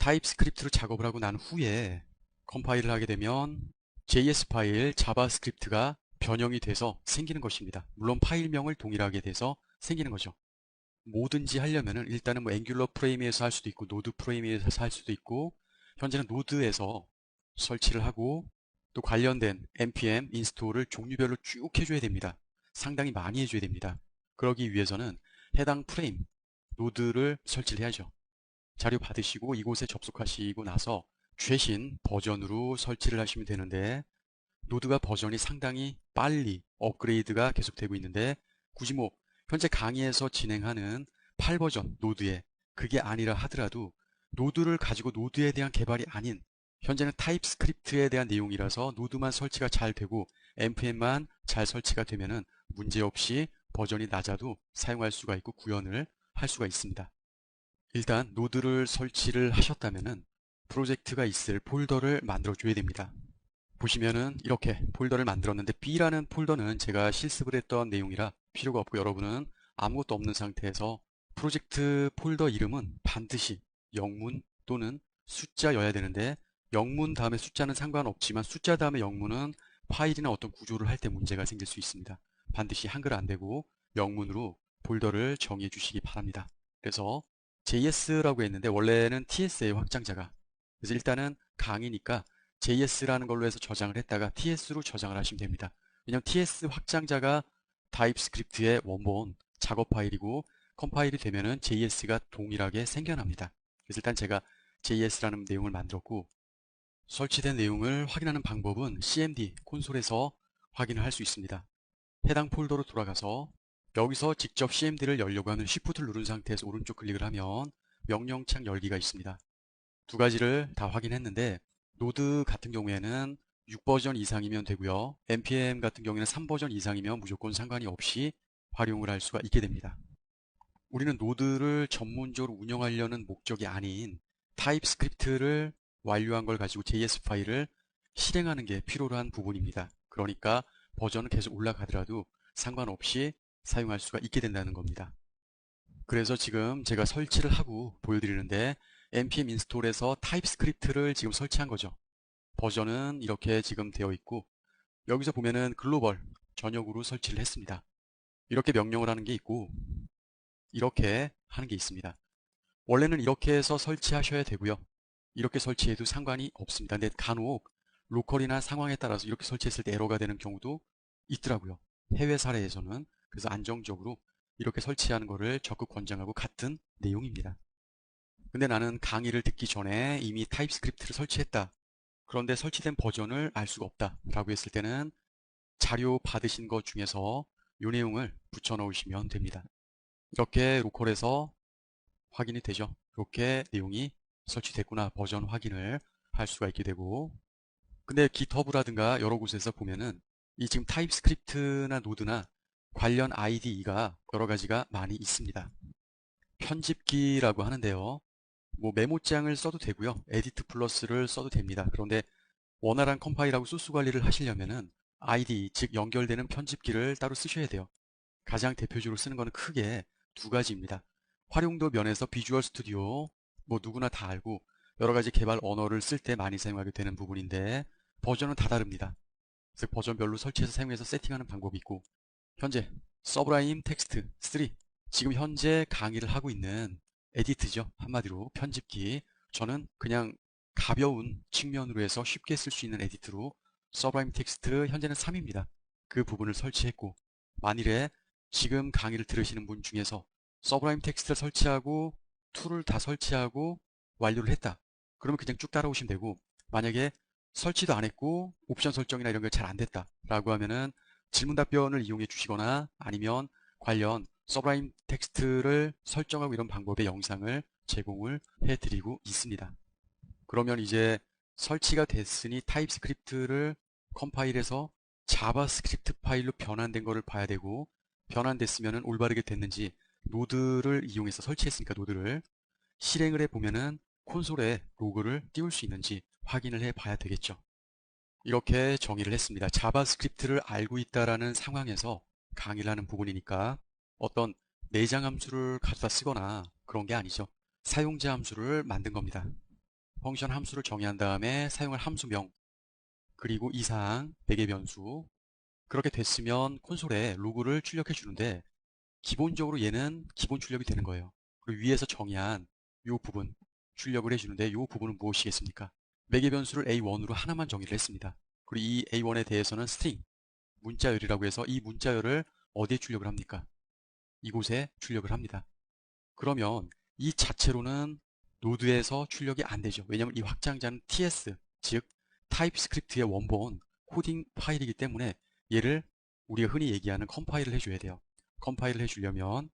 타입스크립트로 작업을 하고 난 후에 컴파일을 하게 되면 JS 파일 자바스크립트가 변형이 돼서 생기는 것입니다. 물론 파일명을 동일하게 돼서 생기는 거죠. 뭐든지 하려면은 일단은 뭐 앵귤러 프레임에서 할 수도 있고 노드 프레임에서 할 수도 있고 현재는 노드에서 설치를 하고 또 관련된 npm 인스톨을 종류별로 쭉 해줘야 됩니다. 상당히 많이 해줘야 됩니다. 그러기 위해서는 해당 프레임 노드를 설치를 해야죠. 자료 받으시고 이곳에 접속하시고 나서 최신 버전으로 설치를 하시면 되는데 노드가 버전이 상당히 빨리 업그레이드가 계속되고 있는데 굳이 뭐 현재 강의에서 진행하는 8버전 노드에 그게 아니라 하더라도 노드를 가지고 노드에 대한 개발이 아닌 현재는 타입스크립트에 대한 내용이라서 노드만 설치가 잘 되고 npm만 잘 설치가 되면은 문제없이 버전이 낮아도 사용할 수가 있고 구현을 할 수가 있습니다. 일단 노드를 설치를 하셨다면은 프로젝트가 있을 폴더를 만들어 줘야 됩니다. 보시면은 이렇게 폴더를 만들었는데 B라는 폴더는 제가 실습을 했던 내용이라 필요가 없고 여러분은 아무것도 없는 상태에서 프로젝트 폴더 이름은 반드시 영문 또는 숫자여야 되는데 영문 다음에 숫자는 상관없지만 숫자 다음에 영문은 파일이나 어떤 구조를 할 때 문제가 생길 수 있습니다. 반드시 한글 안 되고 영문으로 폴더를 정의해 주시기 바랍니다. 그래서 JS라고 했는데 원래는 TS의 확장자가 그래서 일단은 강의니까 JS라는 걸로 해서 저장을 했다가 TS로 저장을 하시면 됩니다. 왜냐하면 TS 확장자가 타입스크립트의 원본 작업 파일이고 컴파일이 되면은 JS가 동일하게 생겨납니다. 그래서 일단 제가 JS라는 내용을 만들었고 설치된 내용을 확인하는 방법은 CMD 콘솔에서 확인을 할 수 있습니다. 해당 폴더로 돌아가서 여기서 직접 CMD를 열려고 하면 Shift를 누른 상태에서 오른쪽 클릭을 하면 명령창 열기가 있습니다. 두 가지를 다 확인했는데 노드 같은 경우에는 6버전 이상이면 되고요. npm 같은 경우에는 3버전 이상이면 무조건 상관이 없이 활용을 할 수가 있게 됩니다. 우리는 노드를 전문적으로 운영하려는 목적이 아닌 타입 스크립트를 완료한 걸 가지고 JS 파일을 실행하는 게 필요로 한 부분입니다. 그러니까 버전은 계속 올라가더라도 상관없이 사용할 수가 있게 된다는 겁니다. 그래서 지금 제가 설치를 하고 보여드리는데 npm 인스톨에서 타입스크립트를 지금 설치한 거죠. 버전은 이렇게 지금 되어 있고 여기서 보면은 글로벌 전역으로 설치를 했습니다. 이렇게 명령을 하는 게 있고 이렇게 하는 게 있습니다. 원래는 이렇게 해서 설치하셔야 되고요. 이렇게 설치해도 상관이 없습니다. 근데 간혹 로컬이나 상황에 따라서 이렇게 설치했을 때 에러가 되는 경우도 있더라고요. 해외 사례에서는 그래서 안정적으로 이렇게 설치하는 것을 적극 권장하고 같은 내용입니다. 근데 나는 강의를 듣기 전에 이미 타입스크립트를 설치했다. 그런데 설치된 버전을 알 수가 없다. 라고 했을 때는 자료 받으신 것 중에서 이 내용을 붙여 넣으시면 됩니다. 이렇게 로컬에서 확인이 되죠. 이렇게 내용이 설치됐구나 버전 확인을 할 수가 있게 되고 근데 GitHub라든가 여러 곳에서 보면은 이 지금 타입스크립트나 노드나 관련 IDE가 여러 가지가 많이 있습니다. 편집기라고 하는데요. 뭐 메모장을 써도 되고요. 에디트 플러스를 써도 됩니다. 그런데 원활한 컴파일하고 소스 관리를 하시려면은 ID, 즉 연결되는 편집기를 따로 쓰셔야 돼요. 가장 대표적으로 쓰는 것은 크게 두 가지입니다. 활용도 면에서 비주얼 스튜디오, 뭐 누구나 다 알고 여러 가지 개발 언어를 쓸 때 많이 사용하게 되는 부분인데 버전은 다 다릅니다. 즉 버전별로 설치해서 사용해서 세팅하는 방법이 있고 현재 서브라임 텍스트 3 지금 현재 강의를 하고 있는 에디트죠. 한마디로 편집기 저는 그냥 가벼운 측면으로 해서 쉽게 쓸 수 있는 에디트로 서브라임 텍스트 현재는 3입니다. 그 부분을 설치했고 만일에 지금 강의를 들으시는 분 중에서 서브라임 텍스트를 설치하고 툴을 다 설치하고 완료를 했다. 그러면 그냥 쭉 따라오시면 되고 만약에 설치도 안 했고 옵션 설정이나 이런 게 잘 안 됐다 라고 하면은 질문 답변을 이용해 주시거나 아니면 관련 서브라임 텍스트를 설정하고 이런 방법의 영상을 제공을 해 드리고 있습니다. 그러면 이제 설치가 됐으니 타입스크립트를 컴파일해서 자바스크립트 파일로 변환된 것을 봐야 되고 변환됐으면 올바르게 됐는지 노드를 이용해서 설치했으니까 노드를 실행을 해보면 은 콘솔에 로그를 띄울 수 있는지 확인을 해 봐야 되겠죠. 이렇게 정의를 했습니다. 자바스크립트를 알고 있다라는 상황에서 강의를 하는 부분이니까 어떤 내장 함수를 가져다 쓰거나 그런 게 아니죠. 사용자 함수를 만든 겁니다. 펑션 함수를 정의한 다음에 사용할 함수명 그리고 이상 매개 변수 그렇게 됐으면 콘솔에 로그를 출력해 주는데 기본적으로 얘는 기본 출력이 되는 거예요. 그리고 위에서 정의한 이 부분 출력을 해주는데 이 부분은 무엇이겠습니까? 매개 변수를 A1으로 하나만 정의를 했습니다. 그리고 이 A1에 대해서는 string 문자열이라고 해서 이 문자열을 어디에 출력을 합니까? 이곳에 출력을 합니다. 그러면 이 자체로는 노드에서 출력이 안 되죠. 왜냐하면 이 확장자는 TS, 즉 타입스크립트의 원본 코딩 파일이기 때문에 얘를 우리가 흔히 얘기하는 컴파일을 해줘야 돼요. 컴파일을 해주려면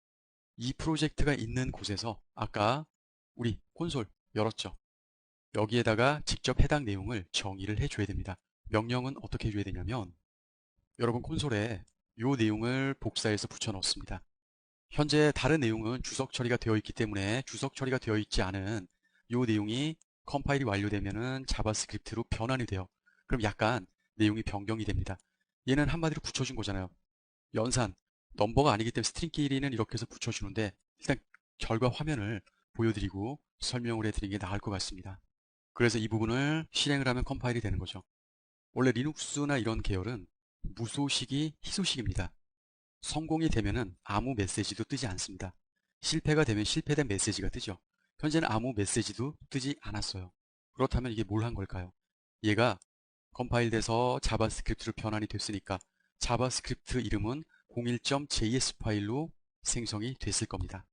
이 프로젝트가 있는 곳에서 아까 우리 콘솔 열었죠. 여기에다가 직접 해당 내용을 정의를 해줘야 됩니다. 명령은 어떻게 해줘야 되냐면 여러분 콘솔에 이 내용을 복사해서 붙여 넣습니다. 현재 다른 내용은 주석 처리가 되어 있기 때문에 주석 처리가 되어 있지 않은 이 내용이 컴파일이 완료되면 은 자바스크립트로 변환이 돼요. 그럼 약간 내용이 변경이 됩니다. 얘는 한마디로 붙여준 거잖아요. 연산, 넘버가 아니기 때문에 스트링 끼리는 이렇게 해서 붙여주는데 일단 결과 화면을 보여드리고 설명을 해드리는 게 나을 것 같습니다. 그래서 이 부분을 실행을 하면 컴파일이 되는 거죠. 원래 리눅스나 이런 계열은 무소식이 희소식입니다. 성공이 되면은 아무 메시지도 뜨지 않습니다. 실패가 되면 실패된 메시지가 뜨죠. 현재는 아무 메시지도 뜨지 않았어요. 그렇다면 이게 뭘 한 걸까요? 얘가 컴파일돼서 자바스크립트로 변환이 됐으니까 자바스크립트 이름은 01.js 파일로 생성이 됐을 겁니다.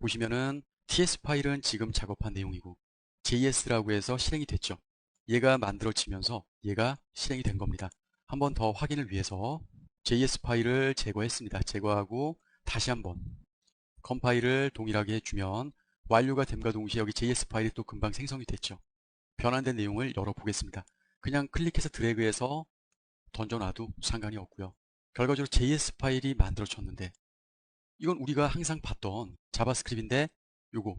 보시면은 ts 파일은 지금 작업한 내용이고 JS라고 해서 실행이 됐죠. 얘가 만들어지면서 얘가 실행이 된 겁니다. 한번 더 확인을 위해서 JS 파일을 제거했습니다. 제거하고 다시 한번 컴파일을 동일하게 해주면 완료가 됨과 동시에 여기 JS 파일이 또 금방 생성이 됐죠. 변환된 내용을 열어보겠습니다. 그냥 클릭해서 드래그해서 던져놔도 상관이 없고요. 결과적으로 JS 파일이 만들어졌는데 이건 우리가 항상 봤던 자바스크립트인데 요거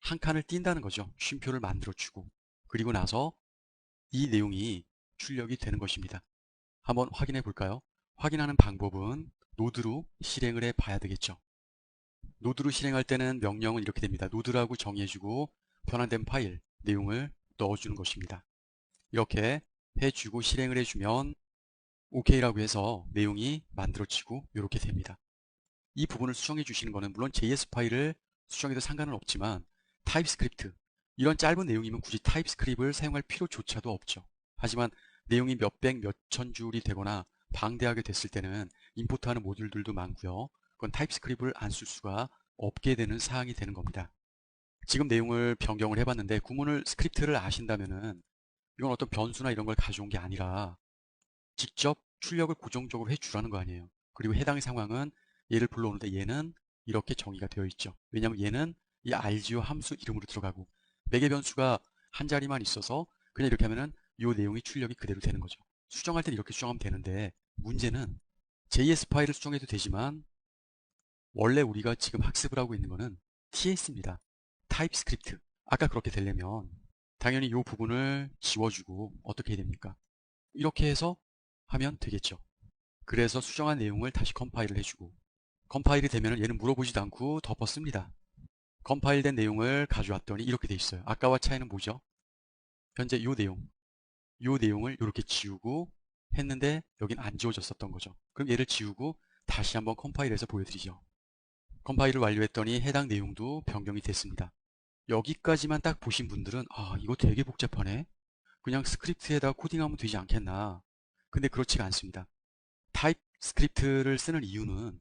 한 칸을 띈다는 거죠. 쉼표를 만들어주고 그리고 나서 이 내용이 출력이 되는 것입니다. 한번 확인해 볼까요? 확인하는 방법은 노드로 실행을 해 봐야 되겠죠. 노드로 실행할 때는 명령은 이렇게 됩니다. 노드라고 정의해주고 변환된 파일 내용을 넣어주는 것입니다. 이렇게 해주고 실행을 해주면 OK라고 해서 내용이 만들어지고 이렇게 됩니다. 이 부분을 수정해 주시는 것은 물론 JS 파일을 수정해도 상관은 없지만 타입스크립트 이런 짧은 내용이면 굳이 타입스크립트를 사용할 필요조차도 없죠. 하지만 내용이 몇백 몇천 줄이 되거나 방대하게 됐을 때는 임포트하는 모듈들도 많고요. 그건 타입스크립트를 안쓸 수가 없게 되는 사항이 되는 겁니다. 지금 내용을 변경을 해봤는데 구문을 스크립트를 아신다면은 이건 어떤 변수나 이런 걸 가져온 게 아니라 직접 출력을 고정적으로 해주라는 거 아니에요. 그리고 해당 상황은 얘를 불러오는데 얘는 이렇게 정의가 되어 있죠. 왜냐하면 얘는 이 RGO 함수 이름으로 들어가고 매개 변수가 한 자리만 있어서 그냥 이렇게 하면은 이 내용이 출력이 그대로 되는 거죠. 수정할 때는 이렇게 수정하면 되는데 문제는 JS 파일을 수정해도 되지만 원래 우리가 지금 학습을 하고 있는 거는 TS입니다. 타입 스크립트. 아까 그렇게 되려면 당연히 이 부분을 지워주고 어떻게 해야 됩니까? 이렇게 해서 하면 되겠죠. 그래서 수정한 내용을 다시 컴파일을 해주고 컴파일이 되면 얘는 물어보지도 않고 덮었습니다. 컴파일된 내용을 가져왔더니 이렇게 돼 있어요. 아까와 차이는 뭐죠? 현재 이 내용, 이 내용을 이렇게 지우고 했는데 여긴 안 지워졌었던 거죠. 그럼 얘를 지우고 다시 한번 컴파일해서 보여드리죠. 컴파일을 완료했더니 해당 내용도 변경이 됐습니다. 여기까지만 딱 보신 분들은 아 이거 되게 복잡하네. 그냥 스크립트에다 코딩하면 되지 않겠나. 근데 그렇지가 않습니다. 타입 스크립트를 쓰는 이유는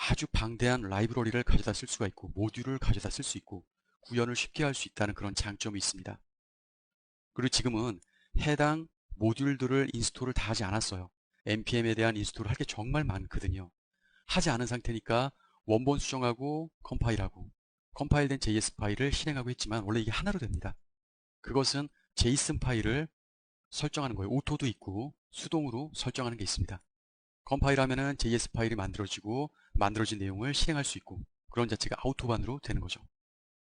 아주 방대한 라이브러리를 가져다 쓸 수가 있고 모듈을 가져다 쓸 수 있고 구현을 쉽게 할 수 있다는 그런 장점이 있습니다. 그리고 지금은 해당 모듈들을 인스톨을 다 하지 않았어요. npm에 대한 인스톨을 할 게 정말 많거든요. 하지 않은 상태니까 원본 수정하고 컴파일하고 컴파일된 JS 파일을 실행하고 있지만 원래 이게 하나로 됩니다. 그것은 JSON 파일을 설정하는 거예요. 오토도 있고 수동으로 설정하는 게 있습니다. 컴파일하면은 JS 파일이 만들어지고 만들어진 내용을 실행할 수 있고 그런 자체가 아우토반으로 되는 거죠.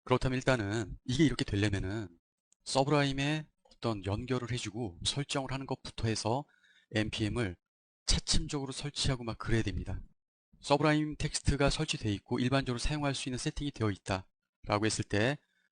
그렇다면 일단은 이게 이렇게 되려면은 서브라임에 어떤 연결을 해주고 설정을 하는 것부터 해서 npm을 차츰적으로 설치하고 막 그래야 됩니다. 서브라임 텍스트가 설치되어 있고 일반적으로 사용할 수 있는 세팅이 되어 있다 라고 했을 때